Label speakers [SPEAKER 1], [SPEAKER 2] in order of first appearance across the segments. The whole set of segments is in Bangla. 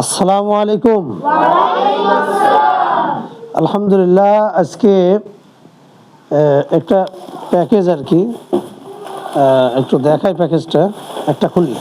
[SPEAKER 1] আসসালামু আলাইকুম। আলহামদুলিল্লাহ, আজকে একটা প্যাকেজ আর কি একটু দেখাই প্যাকেজটা। একটা খুলি,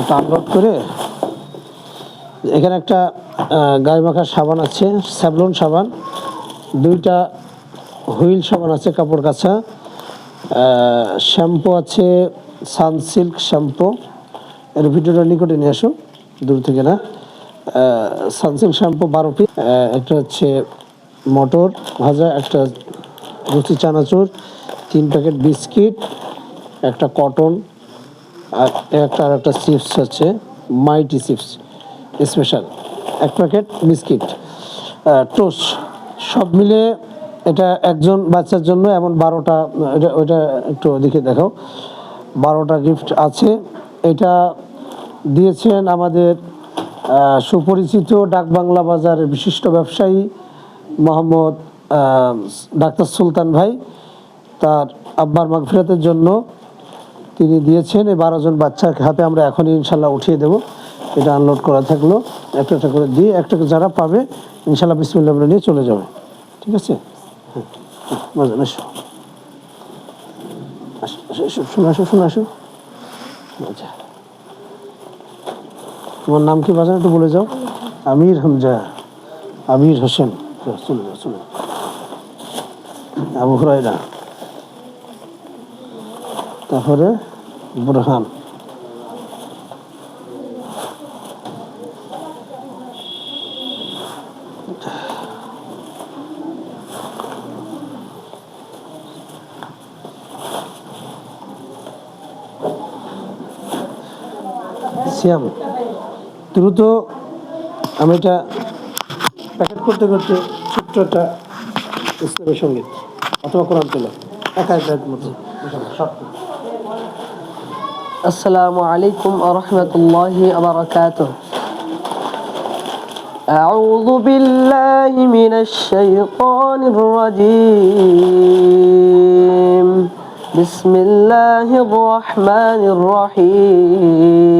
[SPEAKER 1] একটা আপলোড করে। এখানে একটা গায়ে মাখার সাবান আছে, স্যাভলন সাবান। দুইটা হুইল সাবান আছে কাপড় কাছা। শ্যাম্পু আছে, সানসিল্ক শ্যাম্পু। এর ভিডিওটা নিকটে নিয়ে আসো। দূর থেকে না সানসিল্ক শ্যাম্পু বারো পিস একটা হচ্ছে মটর ভাজা, একটা রুচি চানাচুর, তিন প্যাকেট বিস্কিট একটা কটন আর একটা আর একটা চিপস হচ্ছে মাইটি চিপস স্পেশাল এক প্যাকেট বিস্কিট টোস্ট সব মিলে এটা একজন বাচ্চার জন্য এমন বারোটা, এটা, ওইটা একটু দেখে দেখাও, বারোটা গিফট আছে, এটা দিয়েছেন আমাদের সুপরিচিত ডাকবাংলা বাজারের বিশিষ্ট ব্যবসায়ী মোহাম্মদ ডাক্তার সুলতান ভাই। তার আব্বার মাগফিরাতের জন্য তিনি দিয়েছেন। এই বারো জন বাচ্চার হাতে আমরা এখনই ইনশাল্লাহ উঠিয়ে দেব। এটা আনলোড করা থাকল। একটা একটা করে দিয়ে একটা যারা পাবে ইনশাল্লাহ বিসমিল্লাহ বলে নিয়ে চলে যাবে। ঠিক আছে? হ্যাঁ, হ্যাঁ, এসো, শুনে আসো শুনে আসো। আচ্ছা। তোমার নাম কি বাজান একটু বলে যাও। আমির হামজা। আমির হোসেন। চলে যাও, চলে আবু হুরাইরা তারপরে বুরহান। সিয়াম। দ্রুত আমি এটা প্যাকেট করতে করতে ছোট্ট একটা ইসলামী সঙ্গীত অথবা কোরআন তেল একা একা মতো শর্ট
[SPEAKER 2] السلام عليكم ورحمة الله وبركاته أعوذ بالله من الشيطان الرجيم بسم الله الرحمن الرحيم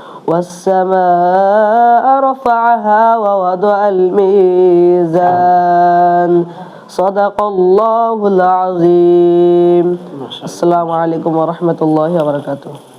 [SPEAKER 2] والسماء رفعها ووضع الميزان. صدق الله العظيم. السلام عليكم ورحمة الله وبركاته.